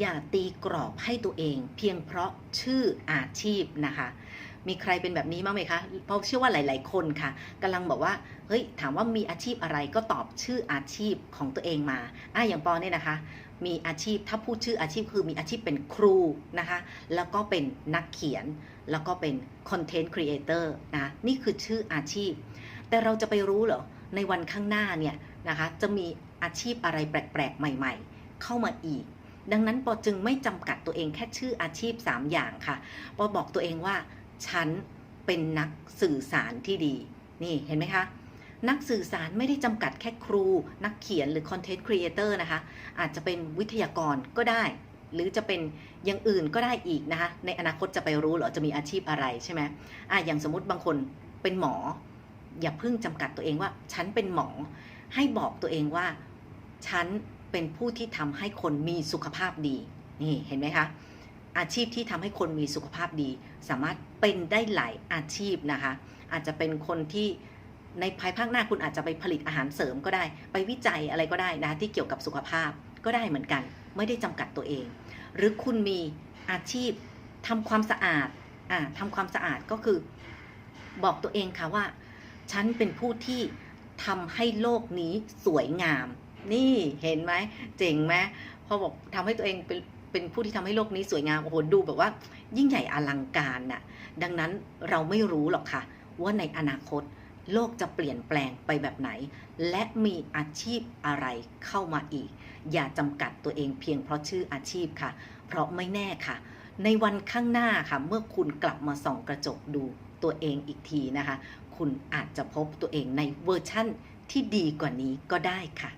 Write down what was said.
อย่าตีกรอบให้ตัวเอง เพียงเพราะชื่ออาชีพนะคะ มีใครเป็นแบบนี้บ้างไหมคะเพราะเชื่อว่าหลาย ๆ คนค่ะกำลังบอกว่าเฮ้ยถามว่ามีอาชีพอะไรก็ตอบชื่ออาชีพของตัวเองมาอะอย่างปอเนี่ยนะคะ มีอาชีพถ้าพูดชื่ออาชีพคือมีอาชีพเป็นครูนะคะ แล้วก็เป็นนักเขียน แล้วก็เป็นคอนเทนต์ครีเอเตอร์นะนี่คือชื่ออาชีพ แต่เราจะไปรู้เหรอในวันข้างหน้าเนี่ยนะคะจะมีอาชีพอะไรแปลก ๆ ใหม่ ๆ เข้ามาอีก ดังนั้นปอจึงไม่จำกัดตัวเองแค่ชื่ออาชีพ 3 อย่างค่ะ ปอบอกตัวเองว่า ฉันเป็นนักสื่อสารที่ดี นี่เห็นไหมคะนักสื่อสารไม่ได้จำกัดแค่ครู นักเขียนหรือคอนเทนต์ครีเอเตอร์นะคะ อาจจะเป็นวิทยากรก็ได้ หรือจะเป็นอย่างอื่นก็ได้อีกนะคะ ในอนาคตจะไปรู้เหรอจะมีอาชีพอะไรใช่ไหมอะอย่างสมมติบางคนเป็นหมอ อย่าเพิ่งจำกัดตัวเองว่า ฉันเป็นหมอ ให้บอกตัวเองว่า ฉัน เป็นผู้ที่ทำให้คนมีสุขภาพดี นี่เห็นไหมคะ อาชีพที่ทำให้คนมีสุขภาพดี สามารถเป็นได้หลายอาชีพนะคะ อาจจะเป็นคนที่ในภายภาคหน้าคุณอาจจะไปผลิตอาหารเสริมก็ได้ ไปวิจัยอะไรก็ได้นะที่เกี่ยวกับสุขภาพก็ได้เหมือนกัน ไม่ได้จำกัดตัวเอง หรือคุณมีอาชีพทำความสะอาดอ่าทำความสะอาดก็คือ บอกตัวเองค่ะว่า ฉันเป็นผู้ที่ทำให้โลกนี้สวยงาม นี่เห็นไหมเจ๋งไหมพอบอกทำให้ตัวเองเป็นเป็นผู้ที่ทำให้โลกนี้สวยงามโอ้โหดูแบบว่า ยิ่งใหญ่อลังการน่ะดังนั้นเราไม่รู้หรอกค่ะ ว่าในอนาคตโลกจะเปลี่ยนแปลงไปแบบไหน และมีอาชีพอะไรเข้ามาอีก อย่าจำกัดตัวเองเพียงเพราะชื่ออาชีพค่ะ เพราะไม่แน่ค่ะ ในวันข้างหน้าค่ะ เมื่อคุณกลับมาส่องกระจกดูตัวเองอีกทีนะคะ คุณอาจจะพบตัวเองในเวอร์ชั่นที่ดีกว่านี้ก็ได้ค่ะ